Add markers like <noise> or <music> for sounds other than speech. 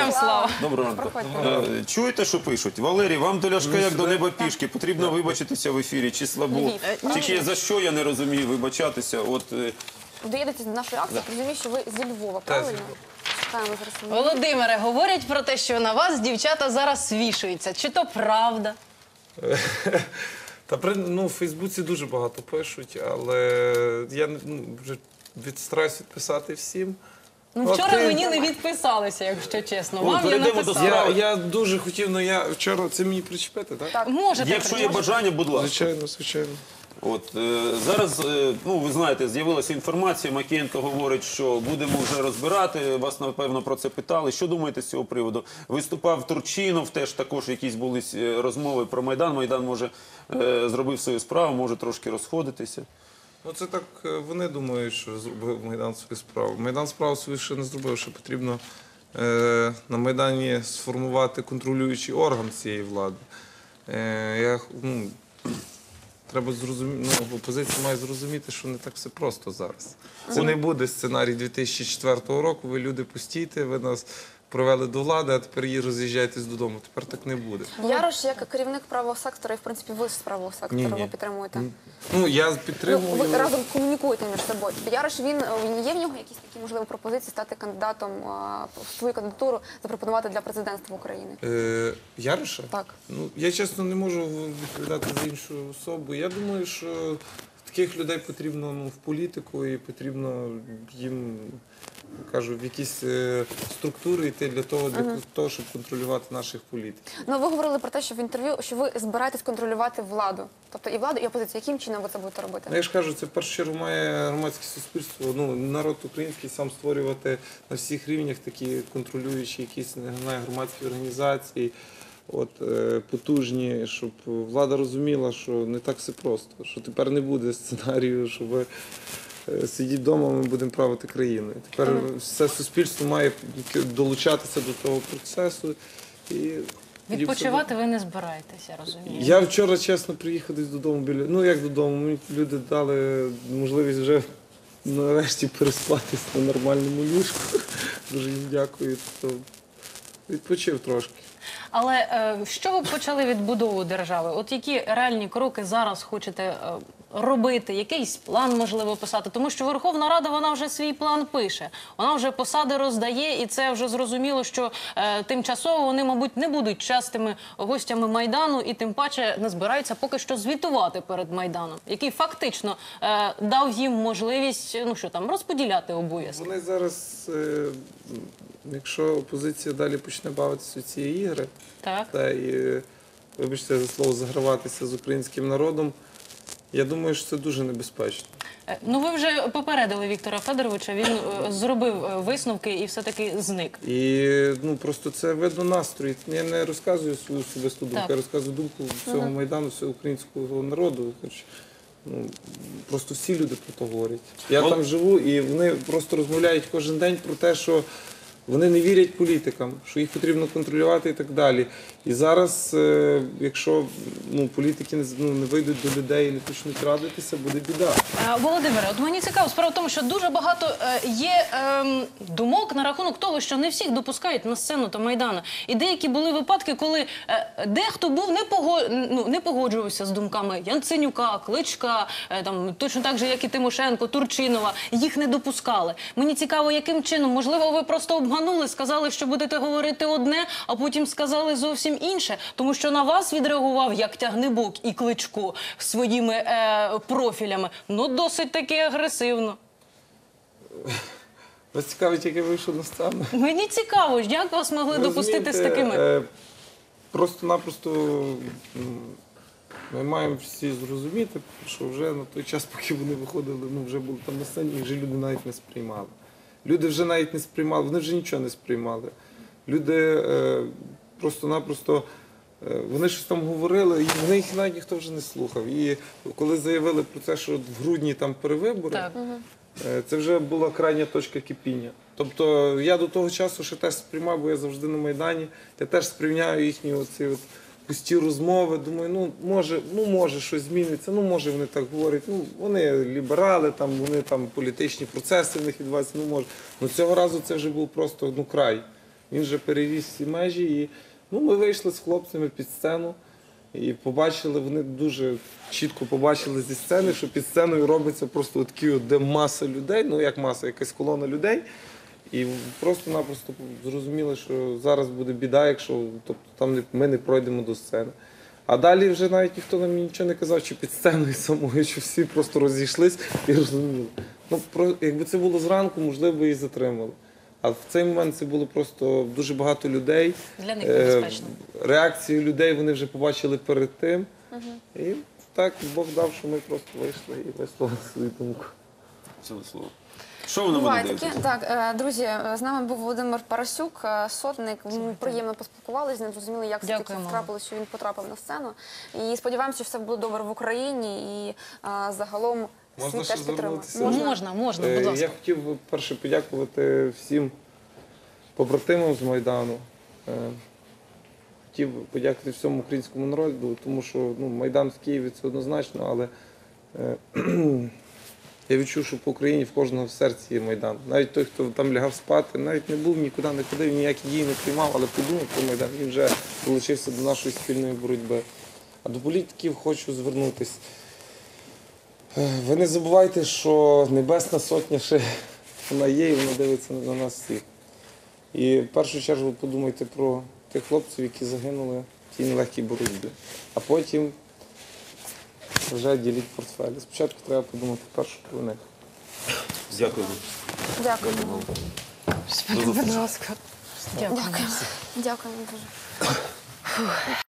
Героям слава! Доброго ранку. Е, Чуєте, що пишуть? Валерій, вам до ляшка як до неба пішки. Потрібно вибачитися в ефірі. Чи слабо? Тільки за що я не розумію вибачатися? От е, до нашої акції, розумію, що ви зі Львова, правильно? Володимире, говорять про те, що на вас дівчата зараз вішуються. Чи то правда? <laughs> Та при ну, в Фейсбуці дуже багато пишуть, але я ну, вже відстараюсь відписати всім. Ну, Ну, вчора ти- мені не відписалися, якщо чесно. О, Вам я перейдемо до написала. Я, я дуже хотів, але я вчора це мені причепити, так? Так. Можете якщо є можете. бажання, будь ласка. Звичайно, звичайно. От е, зараз, е, ну ви знаєте, з'явилася інформація. Макієнко говорить, що будемо вже розбирати. Вас напевно про це питали. Що думаєте з цього приводу? Виступав Турчинов, теж також якісь були е, розмови про майдан. Майдан може е, зробив свою справу, може трошки розходитися. Ну це так е, вони думають, що зробив Майдан свою справу. Майдан справу свою ще не зробив, що потрібно е, на Майдані сформувати контролюючий орган цієї влади. Е, я, ну, треба зрозуміти, ну, опозиція має зрозуміти, що не так все просто зараз. Це не буде сценарій 2004 року. Ви люди постійте, ви нас провели до влади, а тепер її роз'їжджаєтесь додому. Тепер так не буде. Ярош, як керівник правого сектора, і в принципі ви з правого сектора, Ні-ні. ви підтримуєте. Ну я Ну, підтримую. ви разом комунікуєте між собою. Тобто Ярош, він е, є в нього якісь такі можливі пропозиції стати кандидатом а, в свою кандидатуру запропонувати для президентства України? Е, Яроша? Так. Ну, я чесно не можу відповідати за іншу особу. Я думаю, що таких людей потрібно ну, в політику і потрібно їм кажу, в якісь е, структури йти для того, для того, щоб контролювати наших політиків. Ну ви говорили про те, що в інтерв'ю, що ви збираєтесь контролювати владу, тобто і владу, і опозицію. Яким чином ви це будете робити? Ну, я ж кажу, це в першу чергу має громадське суспільство, ну, народ український сам створювати на всіх рівнях такі контролюючі якісь не знаю, громадські організації, от, е, потужні, щоб влада розуміла, що не так все просто, що тепер не буде сценарію, що ви е, сидіть вдома, ми будемо правити країною. Тепер все суспільство має долучатися до того процесу. І Відпочивати ви не збираєтеся, розумію. я вчора чесно приїхав десь додому біля. Ну як додому, мені люди дали можливість вже нарешті переспатись на нормальному ліжку. <laughs> Дуже їм дякую. То відпочив трошки. Але е, з чого почали відбудову держави? От які реальні кроки зараз хочете е, робити? Якийсь план можливо писати? Тому що Верховна Рада вона вже свій план пише. Вона вже посади роздає, і це вже зрозуміло, що е, тимчасово вони, мабуть, не будуть частими гостями майдану, і тим паче не збираються поки що звітувати перед майданом, який фактично дав їм можливість ну що там розподіляти обов'язки. Вони зараз, якщо опозиція далі почне бавитися у ці ігри, Так. та і, вибачте за слово, заграватися з українським народом, я думаю, що це дуже небезпечно. Е, Ну, ви вже попередили Віктора Федоровича. Він е, зробив е, висновки і все-таки зник. І ну просто це видно настрої. Я не розказую свою особисту думку, Так. я розказую думку всього майдану, всього українського народу. Хоч ну просто всі люди про то говорять. Я там живу, і вони просто розмовляють кожен день про те, що. Вони не вірять політикам, що їх потрібно контролювати і так далі. І зараз, е, якщо ну, політики не, ну, не вийдуть до людей і не почнуть радитися, буде біда. Е, Володимире, от мені цікаво, справа в тому, що дуже багато е, є ем, думок на рахунок того, що не всіх допускають на сцену та майдану. І деякі були випадки, коли е, дехто був не пого... ну, не погоджувався з думками Янценюка, Кличка, е, там точно так же, як і Тимошенко, Турчинова. Їх не допускали. Мені цікаво, яким чином, можливо, ви просто обманули, сказали, що будете говорити одне, а потім сказали зовсім інше, тому що на вас відреагував як тягнебок і кличко своїми е, профілями. Ну, досить таки агресивно. <laughs> Вас цікавить, як я вийшов на сцену. Мені цікаво, як вас могли допустити з такими. е, Просто-напросто ми маємо всі зрозуміти, що вже на той час, поки вони виходили, ну вже були там на сцені, їх вже люди навіть не сприймали. Люди вже навіть не сприймали, вони вже нічого не сприймали. Люди е, просто-напросто. е, Вони щось там говорили, і вони їх навіть ніхто вже не слухав. І коли заявили про те, що в грудні там перевибори, Так. Е, Це вже була крайня точка кипіння. Тобто я до того часу ще теж сприймав, бо я завжди на Майдані, я теж сприйняю їхні оці от пусті розмови. Думаю, ну може, ну може щось зміниться, ну може вони так говорять. Ну вони ліберали, там вони там політичні процеси в них відбуваються, ну може. Ну цього разу це вже був просто ну край. Він вже переріс всі межі. І ну, ми вийшли з хлопцями під сцену і побачили, вони дуже чітко побачили зі сцени, що під сценою робиться просто такі, де маса людей, ну як маса, якась колона людей. І просто-напросто зрозуміли, що зараз буде біда, якщо тобто, там ми не пройдемо до сцени. А далі вже навіть ніхто нам нічого не казав, чи під сценою самою, що всі просто розійшлись і розуміли. Ну, про, якби це було зранку, можливо, і затримали. А в цей момент це було просто дуже багато людей. Для них Е, небезпечно. Реакцію людей вони вже побачили перед тим. І так Бог дав, що ми просто вийшли і висловили свою думку. Це слово. Що на мене таке. Так, е, друзі, з нами був Володимир Парасюк, е, сотник. Ми приємно поспілкувалися з ним, зрозуміли, як все таки Дякуємо. трапилося, що він потрапив на сцену. І сподіваємося, що все буде добре в Україні і загалом Можна ще теж звернутися? Можна, можна, Е, будь ласка. Я хотів би перше подякувати всім побратимам з Майдану. Е, Хотів подякувати всьому українському народу, тому що ну, Майдан в Києві це однозначно, але е, <clears throat> я відчув, що по Україні в кожного в серці є Майдан. Навіть той, хто там лягав спати, навіть не був, нікуди не ходив, ніякі дії не приймав, але подумав про Майдан, він вже долучився до нашої спільної боротьби. А до політиків хочу звернутися. Е, Ви не забувайте, що Небесна Сотня ще вона є і вона дивиться на нас всіх. І в першу чергу подумайте про тих хлопців, які загинули в цій нелегкій боротьбі. А потім вже діліть портфелі. Спочатку треба подумати першу про них. Дякую. Дякую. Зустрічі. Дякую. Дякую. Дякую дуже.